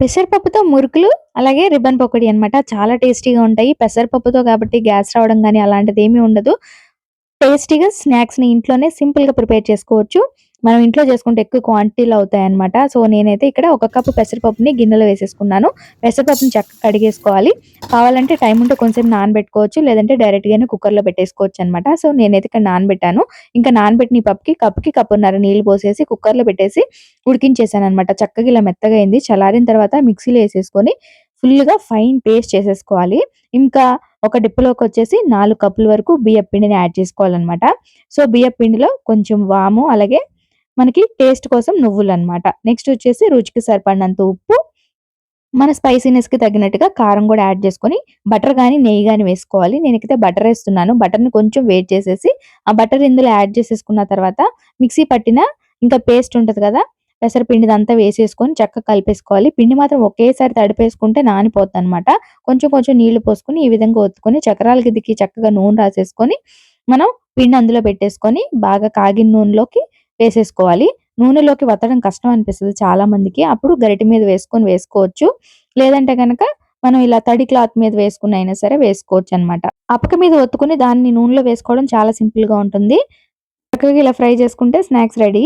పెసరపప్పుతో మురుకులు, అలాగే రిబ్బన్ పకోడీ అనమాట. చాలా టేస్టీగా ఉంటాయి. పెసరపప్పుతో కాబట్టి గ్యాస్ రావడం కానీ అలాంటిది ఏమీ ఉండదు. టేస్టీగా స్నాక్స్‌ని ఇంట్లోనే సింపుల్‌గా ప్రిపేర్ చేసుకోవచ్చు. మనం ఇంట్లో చేసుకుంటే ఎక్కువ క్వాంటిటీలో అవుతాయన్నమాట. సో, నేనైతే ఇక్కడ ఒక కప్పు పెసరపప్పుని గిన్నెలో వేసేసుకున్నాను. పెసరపప్పుని చక్కగా కడిగేసుకోవాలి. కావాలంటే టైం ఉంటే కొంచెం నానబెట్టుకోవచ్చు. లేదంటే డైరెక్ట్‌గానే కుక్కర్‌లో పెట్టేసుకోవచ్చు అనమాట సో, నేనైతే ఇక్కడ నానబెట్టాను. ఇంకా నానబెట్టిన ఈ పప్పుకి కప్పుకి కప్పున్నర నీళ్ళు పోసేసి కుక్కర్‌లో పెట్టేసి ఉడికించేసాను అనమాట చక్కగా ఇలా మెత్తగా అయింది. చల్లారిన తర్వాత మిక్సీలో వేసేసుకొని ఫుల్‌గా ఫైన్ పేస్ట్ చేసేసుకోవాలి. ఇంకా ఒక డిప్పులోకి వచ్చేసి నాలుగు కప్పుల వరకు బియ్యపు పిండిని యాడ్ చేసుకోవాలనమాట. సో, బియ్యపు పిండిలో కొంచెం వాము, అలాగే మనకి టేస్ట్ కోసం నువ్వులనమాట. నెక్స్ట్ వచ్చేసి రుచికి సరిపడినంత ఉప్పు, మన స్పైసీనెస్‌కి తగినట్టుగా కారం కూడా యాడ్ చేసుకొని బటర్ కానీ నెయ్యి కానీ వేసుకోవాలి. నేనైతే బటర్ వేస్తున్నాను బటర్‌ని కొంచెం వేట్ చేసేసి ఆ బటర్ ఇందులో యాడ్ చేసేసుకున్న తర్వాత మిక్సీ పట్టిన ఇంకా పేస్ట్ ఉంటుంది కదా! పెసరపిండిదంతా వేసేసుకొని చక్కగా కలిపేసుకోవాలి. పిండి మాత్రం ఒకేసారి తడిపేసుకుంటే నానిపోతుంది అనమాట కొంచెం కొంచెం నీళ్ళు పోసుకొని ఈ విధంగా ఒత్తుకొని చక్రాల గిద్దకి చక్కగా నూనె రాసేసుకొని మనం పిండి అందులో పెట్టేసుకొని బాగా కాగిన నూనెలోకి వేసేసుకోవాలి. నూనెలోకి వత్తడం కష్టం అనిపిస్తుంది చాలా మందికి. అప్పుడు గరిటె మీద వేసుకొని వేసుకోవచ్చు. లేదంటే గనక మనం ఇలా తడి క్లాత్ మీద వేసుకుని అయినా సరే వేసుకోవచ్చు అనమాట అప్పక మీద ఒత్తుకొని దాన్ని నూనెలో వేసుకోవడం చాలా సింపుల్గా ఉంటుంది. చక్కగా ఇలా ఫ్రై చేసుకుంటే స్నాక్స్ రెడీ.